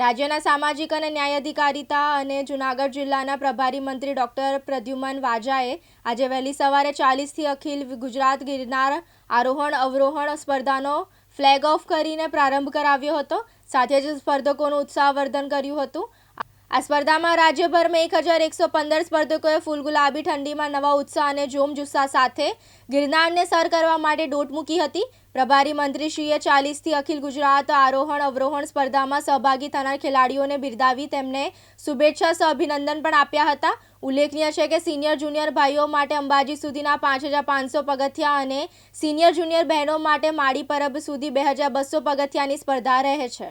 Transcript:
રાજ્યના સામાજિક અને ન્યાય અધિકારીતા અને જૂનાગઢ જિલ્લાના પ્રભારી મંત્રી ડોક્ટર પ્રદ્યુમન વાજાએ આજે વહેલી સવારે ચાલીસથી અખિલ ગુજરાત ગિરનાર આરોહણ અવરોહણ સ્પર્ધાનો ફ્લેગ ઓફ કરીને પ્રારંભ કરાવ્યો હતો. સાથે જ સ્પર્ધકોનું ઉત્સાહવર્ધન કર્યું હતું. આ સ્પર્ધામાં રાજ્યભરમાં એક હજાર એકસો પંદર સ્પર્ધકોએ ફૂલગુલાબી ઠંડીમાં નવા ઉત્સાહ અને જોમજુસ્સા સાથે ગિરનારને સર કરવા માટે ડોટ મૂકી હતી. પ્રભારી મંત્રીશ્રીએ ચાલીસથી અખિલ ગુજરાત આરોહણ અવરોહણ સ્પર્ધામાં સહભાગી થનાર ખેલાડીઓને બિરદાવી તેમને શુભેચ્છા સહ અભિનંદન પણ આપ્યા હતા. ઉલ્લેખનીય છે કે સિનિયર જુનિયર ભાઈઓ માટે અંબાજી સુધીના પાંચ હજાર પાંચસો પગથિયા અને સિનિયર જુનિયર બહેનો માટે માળી પરબ સુધી બે હજાર બસો પગથિયાની સ્પર્ધા રહે છે.